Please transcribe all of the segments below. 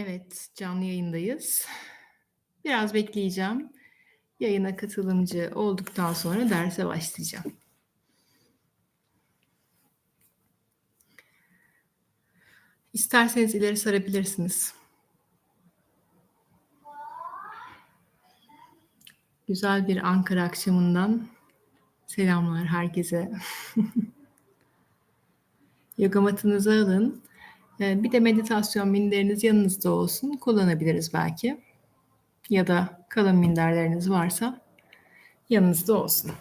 Evet, canlı yayındayız. Biraz bekleyeceğim. Yayına katılımcı olduktan sonra derse başlayacağım. İsterseniz ileri sarabilirsiniz. Güzel bir Ankara akşamından selamlar herkese. Yoga matınızı alın. Ee, Bir de meditasyon minderiniz yanınızda olsun. Kullanabiliriz belki. Ya da kalın minderleriniz varsa yanınızda olsun.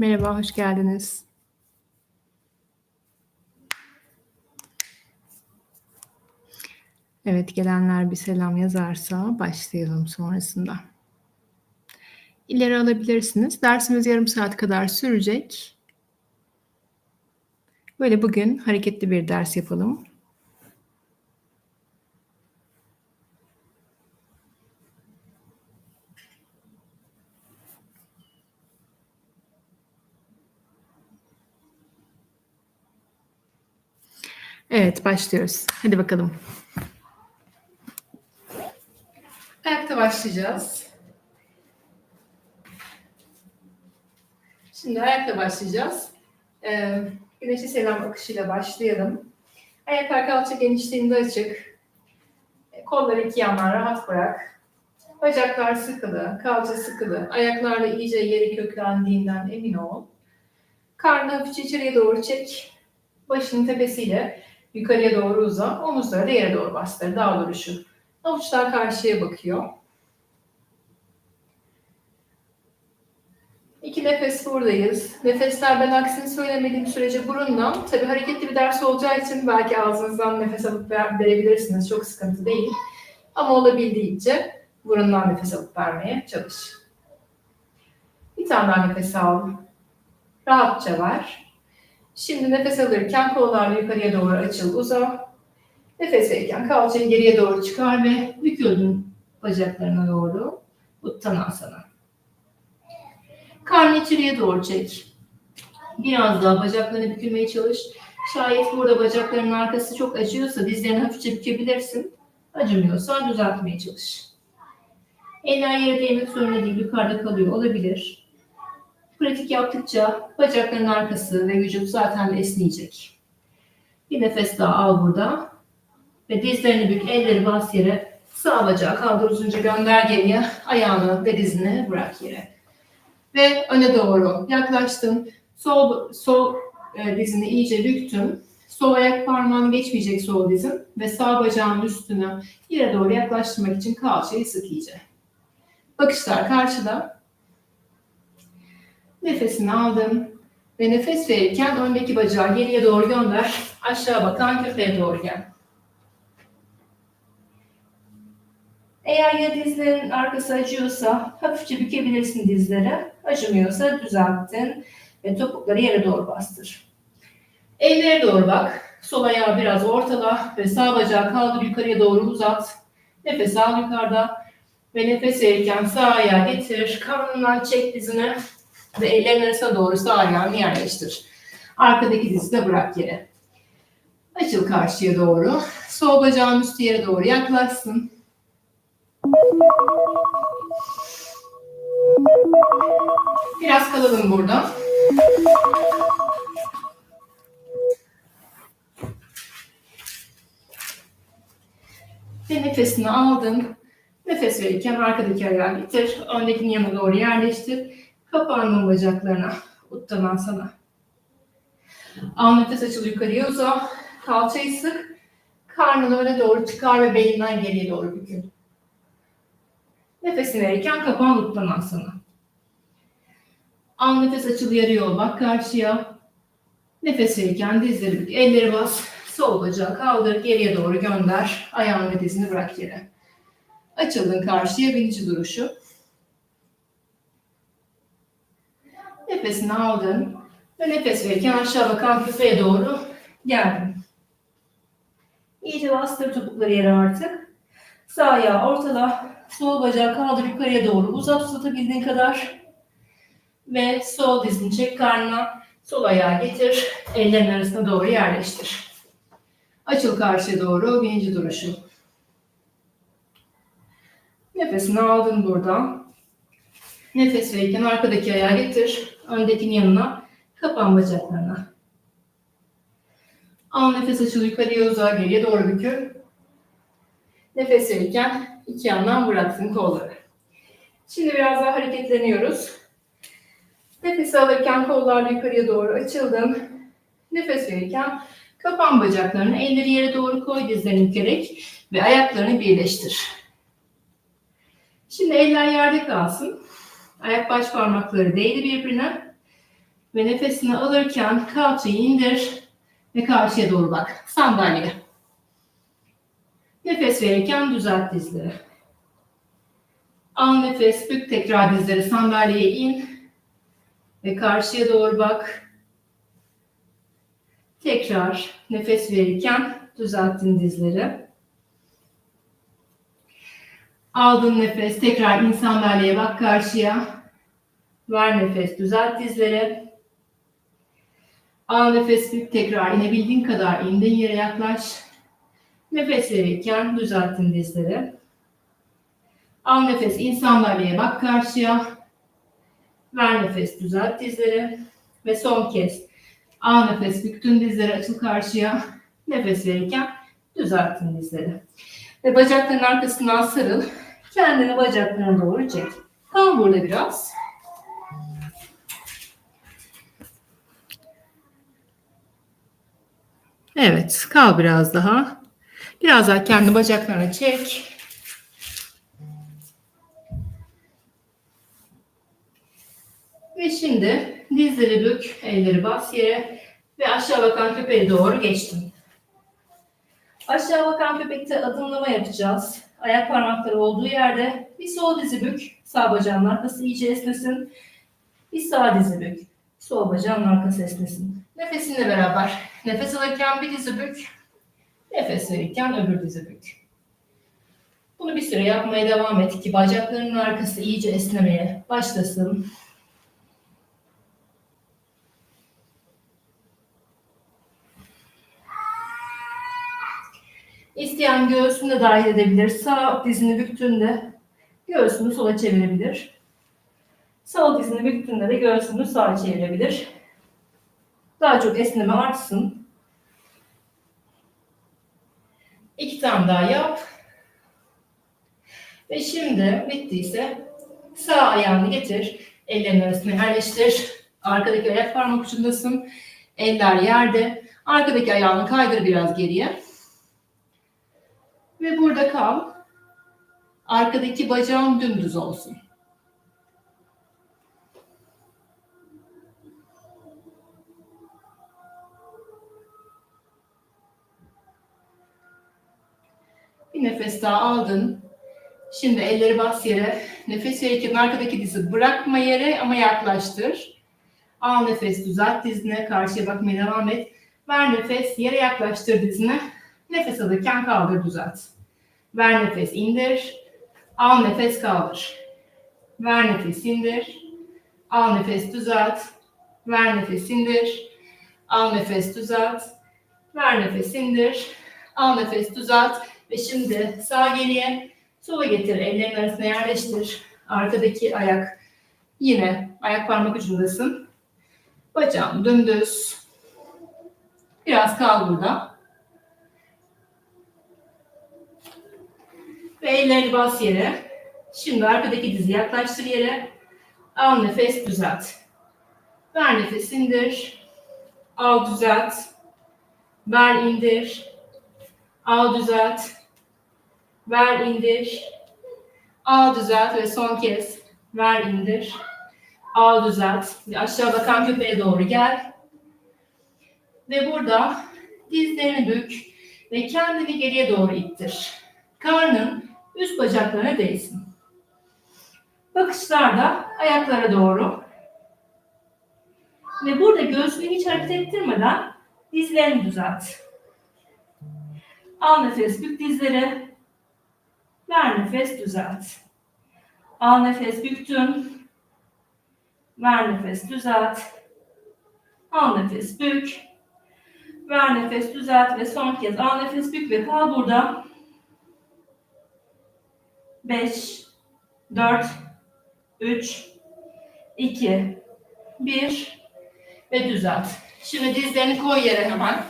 Merhaba, hoş geldiniz. Evet, gelenler bir selam yazarsa başlayalım sonrasında. İleri alabilirsiniz. Dersimiz yarım saat kadar sürecek. Böyle bugün hareketli bir ders yapalım. Evet, başlıyoruz. Hadi bakalım. Ayakta başlayacağız. Şimdi ayakta başlayacağız. Ee, güneşe selam akışıyla başlayalım. Ayaklar kalça genişliğinde açık. E, Kolları iki yandan rahat bırak. Bacaklar sıkılı, kalça sıkılı. Ayaklarla iyice yeri köklendiğinden emin ol. Karnı hafifçe içeriye doğru çek. Başının tepesiyle yukarıya doğru uza. Omuzları da yere doğru bastır. Dağ duruşu. Avuçlar karşıya bakıyor. İki nefes buradayız. Nefesler ben aksini söylemediğim sürece burundan. Tabii hareketli bir ders olacağı için belki ağzınızdan nefes alıp ver- verebilirsiniz. Çok sıkıntı değil. Ama olabildiğince burundan nefes alıp vermeye çalış. Bir tane daha nefes al. Rahatça ver. Şimdi nefes alırken kollarla yukarıya doğru açıl, uza. Nefes verirken kalçayı geriye doğru çıkar ve büküldün bacaklarına doğru. Uttanasana. Karnı içeriye doğru çek. Biraz daha bacaklarını bükülmeye çalış. Şayet burada bacaklarının arkası çok acıyorsa dizlerini hafifçe bükebilirsin. Acımıyorsa düzeltmeye çalış. Eller yere değmek zorunda değil, yukarıda kalıyor olabilir. Pratik yaptıkça bacakların arkası ve vücut zaten esneyecek. Bir nefes daha al burada. Ve dizlerini bük, elleri bas yere. Sağ bacağı kaldır uzunca gönder geriye. Ayağını ve dizini bırak yere. Ve öne doğru yaklaştın. Sol, sol e, dizini iyice büktün. Sol ayak parmağını geçmeyecek sol dizin. Ve sağ bacağın üstünü yere doğru yaklaştırmak için kalçayı sık iyice. Bakışlar karşıda. Nefesini aldın. Ve nefes verirken öndeki bacağı geriye doğru gönder. Aşağı bakan köpeğe doğru gel. Eğer ya dizlerin arkası acıyorsa hafifçe bükebilirsin dizleri. Acımıyorsa düzelttin ve topukları yere doğru bastır. Ellere doğru bak. Sol ayağı biraz ortala ve sağ bacağı kaldır yukarıya doğru uzat. Nefes al yukarıda. Ve nefes verirken sağ ayağı getir. Karnından çek dizini. Ve ellerin arasına doğru sağ ayağını yerleştir. Arkadaki dizi de bırak yere. Açıl karşıya doğru. Sol bacağın üstü yere doğru yaklaşsın. Biraz kalalım burada. Ve nefesini aldın. Nefes verirken arkadaki ayağı getir. Öndekinin yanına doğru yerleştir. Kapağının bacaklarına. Uttanan sana. Al nefes açıl yukarıya uza. Kalçayı sık. Karnını öne doğru çıkar ve belinden geriye doğru bükül. Nefesini verirken kapağın utlanan sana. Al nefes yarı yol bak karşıya. Nefes verirken dizleri bük. Elleri bas. Sol bacağı kaldır. Geriye doğru gönder. Ayağını ve dizini bırak yere. Açıldın karşıya birinci duruşu. Nefesini aldın. Ve nefes verirken aşağı bakan küfeye doğru geldin. İyice bastır topukları yere artık. Sağ ayağı ortala. Sol bacağı kaldır yukarıya doğru. Uzat uzatabildiğin kadar. Ve sol dizini çek karnına. Sol ayağı getir. Ellerin arasına doğru yerleştir. Açıl karşıya doğru birinci duruşu. Nefesini aldın buradan. Nefes verirken arkadaki ayağı getir. Öndekinin yanına. Kapan bacaklarına. Al nefes açıl yukarıya uzağa geriye doğru bükül. Nefes verirken iki yandan bıraktın kolları. Şimdi biraz daha hareketleniyoruz. Nefes alırken kollarla yukarıya doğru açıldın. Nefes verirken kapan bacaklarını, elleri yere doğru koy dizlerini bükerek ve ayaklarını birleştir. Şimdi eller yerde kalsın. Ayak baş parmakları değdi birbirine. Ve nefesini alırken kalçayı indir ve karşıya doğru bak. Sandalye. Nefes verirken düzelt dizleri. Al nefes, bük tekrar dizleri sandalyeye in. Ve karşıya doğru bak. Tekrar nefes verirken düzelttin dizleri. Aldın nefes, tekrar in sandalyeye bak karşıya. Ver nefes, düzelt dizleri. Al nefes, bük tekrar inebildiğin kadar indin yere yaklaş. Nefes verirken düzelttin dizleri. Al nefes, in sandalyeye bak karşıya. Ver nefes, düzelt dizleri. Ve son kez al nefes, büktün dizleri, açıl karşıya. Nefes verirken düzelttin dizleri. Ve bacakların arkasından sarıl. Kendini bacaklarına doğru çek. Kal burada biraz. Evet, kal biraz daha. Biraz daha kendi bacaklarına çek. Ve şimdi dizleri bük, elleri bas yere ve aşağı bakan köpeğe doğru geçtin. Aşağı bakan köpekte adımlama yapacağız. Ayak parmakları olduğu yerde bir sol dizi bük, sağ bacağın arkası iyice esnesin. Bir sağ dizi bük, sol bacağın arkası esnesin. Nefesinle beraber nefes alırken bir dizi bük, nefes verirken öbür dizi bük. Bunu bir süre yapmaya devam et ki bacaklarının arkası iyice esnemeye başlasın. İsteyen göğsünü de dahil edebilir. Sağ dizini büktüğünde göğsünü sola çevirebilir. Sol dizini büktüğünde de göğsünü sağa çevirebilir. Daha çok esneme artsın. İki tane daha yap. Ve şimdi bittiyse sağ ayağını getir. Ellerin arasına yerleştir. Arkadaki ayak parmak ucundasın. Eller yerde. Arkadaki ayağını kaydır biraz geriye. Ve burada kal. Arkadaki bacağın dümdüz olsun. Bir nefes daha aldın. Şimdi elleri bas yere. Nefes verirken arkadaki dizi bırakma yere ama yaklaştır. Al nefes düzelt dizine. Karşıya bakmaya devam et. Ver nefes yere yaklaştır dizine. Nefes alırken kaldır düzelt. Ver nefes indir. Al nefes kaldır. Ver nefes indir. Al nefes düzelt. Ver nefes indir. Al nefes düzelt. Ver nefes indir. Al nefes düzelt. Ve şimdi sağ geriye, sola getir. Ellerin arasına yerleştir. Arkadaki ayak yine ayak parmak ucundasın. Bacağın dümdüz. Biraz kal burada. Ve ellerini bas yere. Şimdi arkadaki dizi yaklaştır yere. Al nefes düzelt. Ver nefes indir. Al düzelt. Ver indir. Al düzelt. Ver indir. Al düzelt ve son kez ver indir. Al düzelt. Ve aşağı bakan köpeğe doğru gel. Ve burada dizlerini bük ve kendini geriye doğru ittir. Karnın üst bacaklarına değsin. Bakışlar da ayaklara doğru. Ve burada göğsünü hiç hareket ettirmeden dizlerini düzelt. Al nefes bük dizleri. Ver nefes düzelt. Al nefes büktün. Ver nefes düzelt. Al nefes bük. Ver nefes düzelt ve son kez al nefes bük ve kal burada. 5 4 3 2 1 ve düzelt. Şimdi dizlerini koy yere hemen.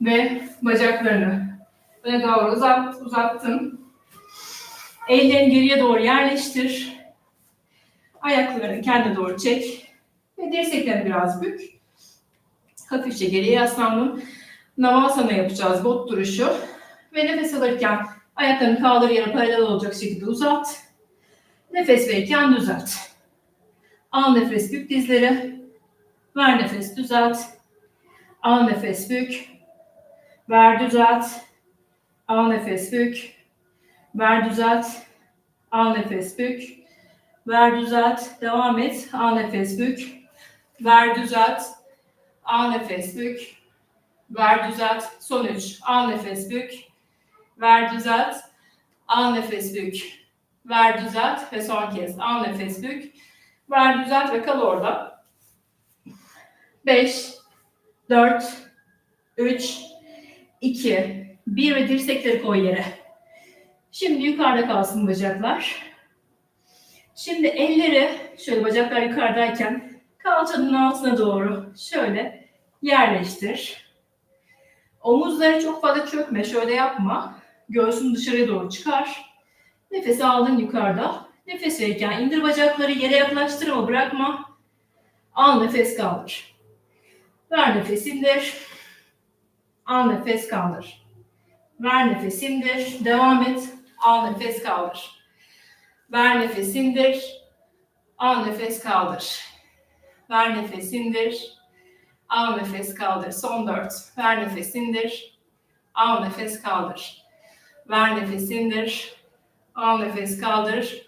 Ve bacaklarını öne doğru uzat, uzattın. Ellerini geriye doğru yerleştir. Ayaklarını kendine doğru çek. Ve dirseklerini biraz bük. Hafifçe geriye yaslandın. Navasana yapacağız bot duruşu. Ve nefes alırken ayaklarını kaldır yere paralel olacak şekilde uzat. Nefes verirken düzelt. Al nefes bük dizleri. Ver nefes düzelt. Al nefes bük. Ver düzelt. Al nefes bük. Ver düzelt. Al nefes bük. Ver düzelt. Devam et. Al nefes bük. Ver düzelt. Al nefes bük. Ver düzelt. Son üç. Al nefes bük. Ver düzelt. Al nefes bük. Ver düzelt ve son kez. Al nefes bük. Ver düzelt ve kal orada. 5 4 3 2 1 ve dirsekleri koy yere. Şimdi yukarıda kalsın bacaklar. Şimdi elleri şöyle bacaklar yukarıdayken kalçanın altına doğru şöyle yerleştir. Omuzları çok fazla çökme, şöyle yapma. Göğsünü dışarıya doğru çıkar. Nefes aldın yukarıda. Nefes verirken indir bacakları yere yaklaştır ama bırakma. Al nefes kaldır. Ver nefes indir. Al nefes kaldır. Ver nefes indir. Devam et. Al nefes kaldır. Ver nefes indir. Al nefes kaldır. Ver nefes indir. Al nefes kaldır. Son dört. Ver nefes indir. Al nefes kaldır. Ver nefes indir. Al nefes kaldır.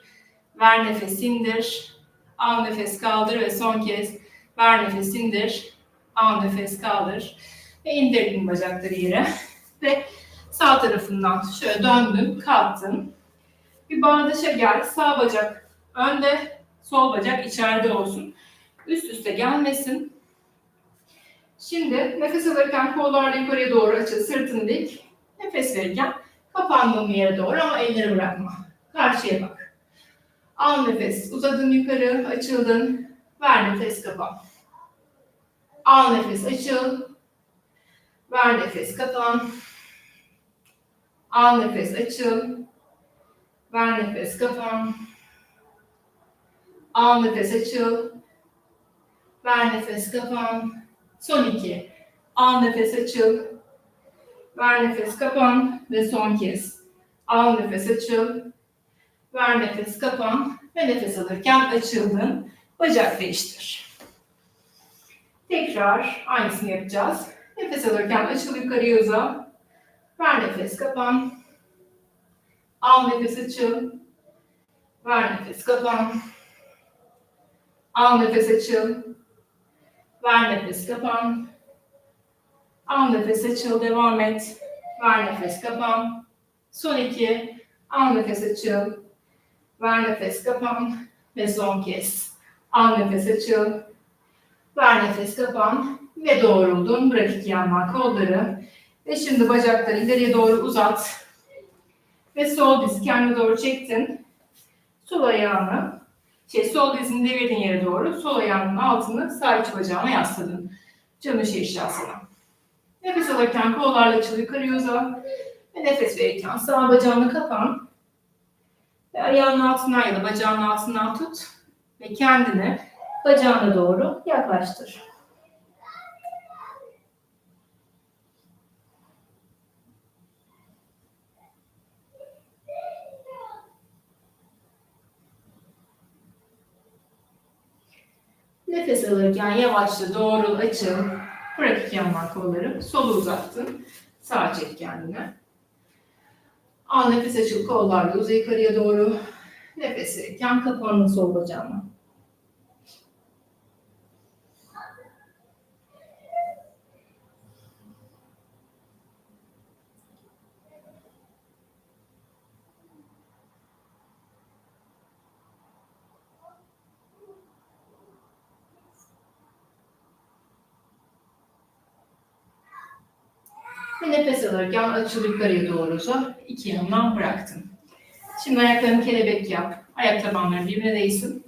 Ver nefes indir. Al nefes kaldır ve son kez ver nefes indir. Al nefes kaldır. Ve indirdin bacakları yere. Ve sağ tarafından şöyle döndün, kalktın. Bir bağdaşa gel. Sağ bacak önde, sol bacak içeride olsun. Üst üste gelmesin. Şimdi nefes alırken kollarla yukarıya doğru açıl, sırtını dik. Nefes verirken kapandığın yere doğru ama elleri bırakma. Karşıya bak. Al nefes, uzadın yukarı, açıldın. Ver nefes, kapan. Al nefes, açıl. Ver nefes, kapan. Al nefes, açıl. Ver nefes, kapan. Al nefes, açıl. Ver nefes, kapan. Son iki. Al nefes, açıl. Ver nefes, kapan. Ve son kez. Al nefes, açıl. Ver nefes, kapan. Ve nefes alırken açıldın. Bacak değiştir. Tekrar aynısını yapacağız. Nefes alırken açıl yukarıya uza. Ver nefes, kapan. Al nefes, açıl. Ver nefes, kapan. Al nefes, açıl. Ver nefes, kapan. Al nefes, açıl, devam et. Ver nefes, kapan. Son iki. Al nefes açıl. Ver nefes kapan. Ve son kez. Al nefes açıl. Ver nefes kapan. Ve doğruldun. Bırak iki yandan kolları. Ve şimdi bacakları ileriye doğru uzat. Ve sol dizi kendine doğru çektin. Sol ayağını, şey sol dizini devirdin yere doğru. Sol ayağının altını sağ iç bacağına yasladın. Canı şişasına. Nefes alırken kollarla açıl yukarıya uza. Ve nefes verirken sağ bacağını kapan. Ve ayağının altından ya da bacağının altından tut. Ve kendini bacağına doğru yaklaştır. Nefes alırken yavaşça doğrul, açıl. Bırak iki yandan kolları. Solu uzattın. Sağa çek kendine. Al nefes açıl kollarla uzay yukarıya doğru. Nefes verirken kapağını sol bacağına. Ve nefes alırken açıl yukarıya doğru uza. İki yandan bıraktın. Şimdi ayaklarını kelebek yap. Ayak tabanları birbirine değsin.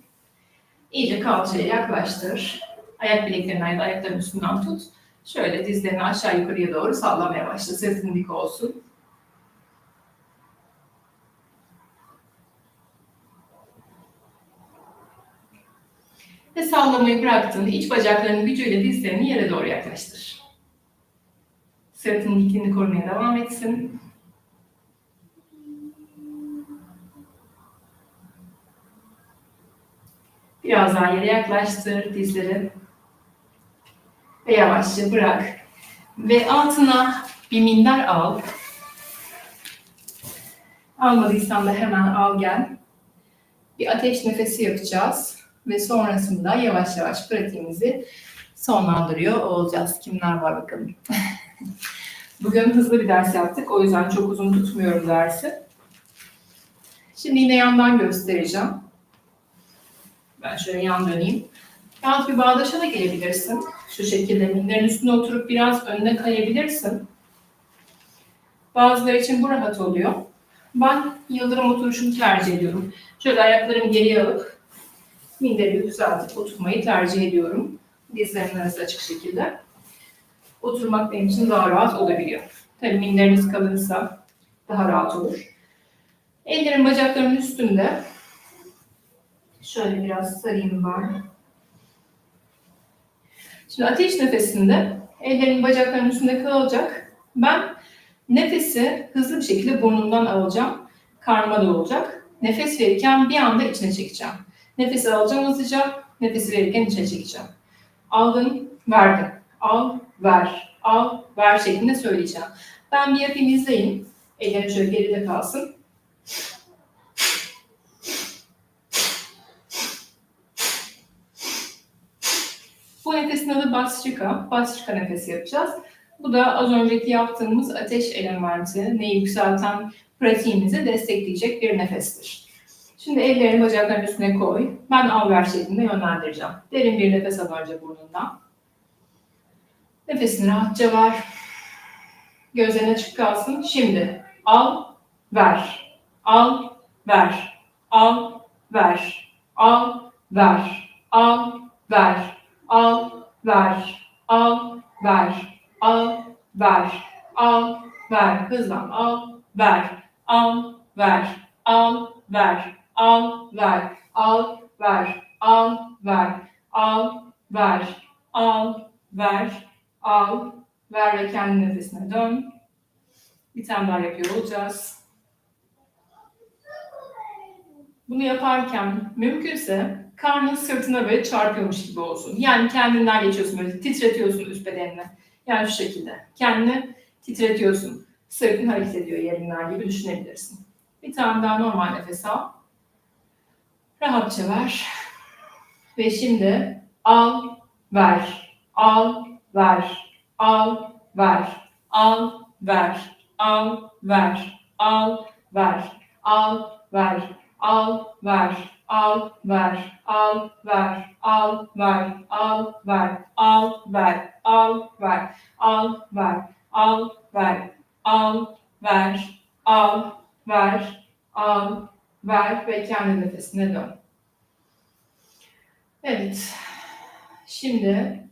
İyice kalçaya yaklaştır. Ayak bileklerini ayda ayakların üstünden tut. Şöyle dizlerini aşağı yukarıya doğru sallamaya başla. Sırtın dik olsun. Ve sallamayı bıraktın. İç bacaklarının gücüyle dizlerini yere doğru yaklaştır. Sırtın dikliğini korumaya devam etsin. Biraz daha yere yaklaştır dizleri. Ve yavaşça bırak. Ve altına bir minder al. Almadıysan da hemen al gel. Bir ateş nefesi yapacağız. Ve sonrasında yavaş yavaş pratiğimizi sonlandırıyor olacağız. Kimler var bakalım. Bugün hızlı bir ders yaptık. O yüzden çok uzun tutmuyorum dersi. Şimdi yine yandan göstereceğim. Ben şöyle yan döneyim. Rahat bir bağdaşa da gelebilirsin. Şu şekilde minderin üstüne oturup biraz önüne kayabilirsin. Bazıları için bu rahat oluyor. Ben yıldırım oturuşunu tercih ediyorum. Şöyle ayaklarımı geriye alıp minderi düzeltip oturmayı tercih ediyorum. Dizlerimin arası açık şekilde. Oturmak benim için daha rahat olabiliyor. Tabii minderiniz kalınsa daha rahat olur. Ellerim bacaklarımın üstünde. Şöyle biraz sarayım ben. Şimdi ateş nefesinde ellerin bacaklarının üstünde kalacak. Ben nefesi hızlı bir şekilde burnundan alacağım. Karma da olacak. Nefes verirken bir anda içine çekeceğim. Nefesi alacağım hızlıca. Nefesi verirken içine çekeceğim. Aldın, verdin. Al, ver. Al, ver şeklinde söyleyeceğim. Ben bir yapayım izleyin. Ellerim şöyle geride kalsın. Bu nefesin adı Bastrika. Bastrika nefesi yapacağız. Bu da az önceki yaptığımız ateş elementi, yükselten pratiğimizi destekleyecek bir nefestir. Şimdi ellerini bacakların üstüne koy. Ben al ver şeklinde yönlendireceğim. Derin bir nefes al önce burnundan. Nefesini rahatça ver. Gözlerin açık kalsın. Şimdi al, ver. Al, ver. Al, ver. Al, ver. Al, ver. Al, ver. Al, ver. Al, ver. Al, ver. Hızlan. Al, ver. Al, ver. Al, ver. Al, ver. Al, ver. Al, ver. Al, ver. Al, ver. Al, ver ve kendi nefesine dön. Bir tane daha yapıyor olacağız. Bunu yaparken mümkünse karnın sırtına böyle çarpıyormuş gibi olsun. Yani kendinden geçiyorsun böyle titretiyorsun üst bedenini. Yani şu şekilde. Kendini titretiyorsun. Sırtın hareket ediyor yerinden gibi düşünebilirsin. Bir tane daha normal nefes al. Rahatça ver. Ve şimdi al, ver. Al, ver. Al, ver. Al, ver. Al, ver. Al, ver. al, ver, al, ver, al, ver, al, ver, al, ver, al, ver, al, ver, al, ver, al, ver, al, ver, al, ver, al, ver, al, ver ve kendi nefesine dön. Evet. Şimdi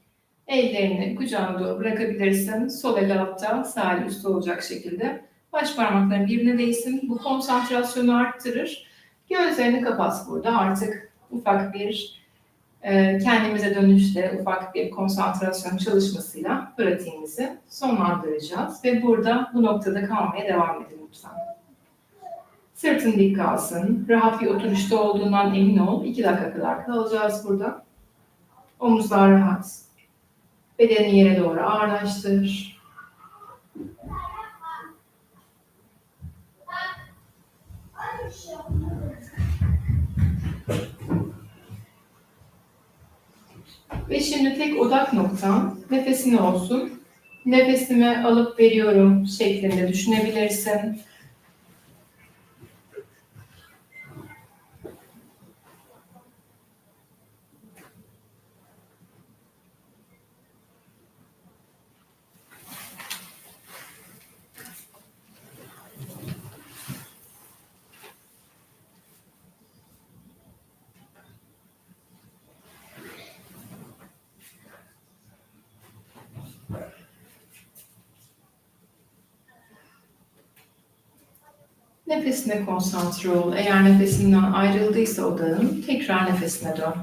ellerini kucağına doğru bırakabilirsin. Sol el altta, sağ el üstte olacak şekilde. Baş parmakların birbirine değsin. Bu konsantrasyonu arttırır. Gözlerini kapat burada. Artık ufak bir e, kendimize dönüşte ufak bir konsantrasyon çalışmasıyla pratiğimizi sonlandıracağız. Ve burada bu noktada kalmaya devam edin lütfen. Sırtın dik kalsın. Rahat bir oturuşta olduğundan emin ol. İki dakika kadar kalacağız burada. Omuzlar rahat. Bedeni yere doğru ağırlaştır. Ve şimdi tek odak noktan nefesin olsun. Nefesimi alıp veriyorum şeklinde düşünebilirsin. Nefesine konsantre ol. Eğer nefesinden ayrıldıysa odağın tekrar nefesine dön.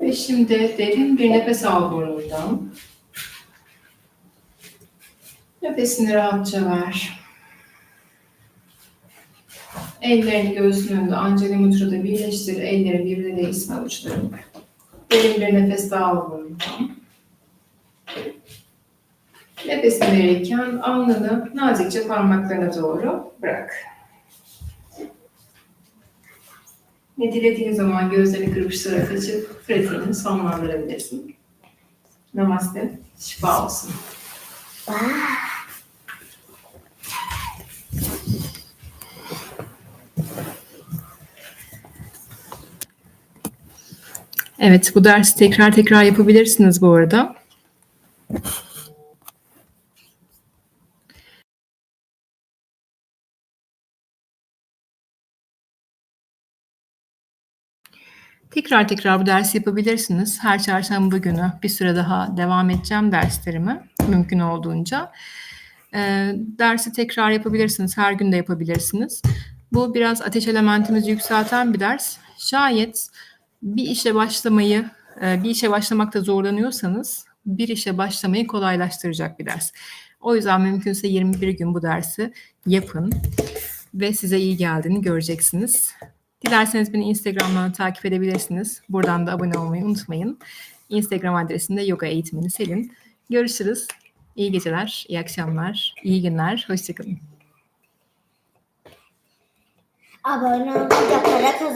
Ve şimdi derin bir nefes al burnundan. Nefesini rahatça ver. Ellerini göğsünün önünde Anjali Mudra'da birleştir. Elleri birbirine değsin avuçların. Derin bir nefes daha al burnundan. Nefesini verirken alnını nazikçe parmaklarına doğru bırak. Ne dilediğin zaman gözlerini kırpıştırarak açıp pratiğini sonlandırabilirsin. Namaste. Şifa olsun. Evet, bu dersi tekrar tekrar yapabilirsiniz bu arada. Tekrar tekrar bu dersi yapabilirsiniz. Her çarşamba günü bir süre daha devam edeceğim derslerimi mümkün olduğunca. Ee, dersi tekrar yapabilirsiniz. Her gün de yapabilirsiniz. Bu biraz ateş elementimizi yükselten bir ders. Şayet bir işe başlamayı, e, bir işe başlamakta zorlanıyorsanız bir işe başlamayı kolaylaştıracak bir ders. O yüzden mümkünse 21 gün bu dersi yapın ve size iyi geldiğini göreceksiniz. Dilerseniz beni Instagram'dan takip edebilirsiniz. Buradan da abone olmayı unutmayın. Instagram adresinde yoga eğitimini Selin. Görüşürüz. İyi geceler, iyi akşamlar, iyi günler. Hoşçakalın. Abone olunca para kazan.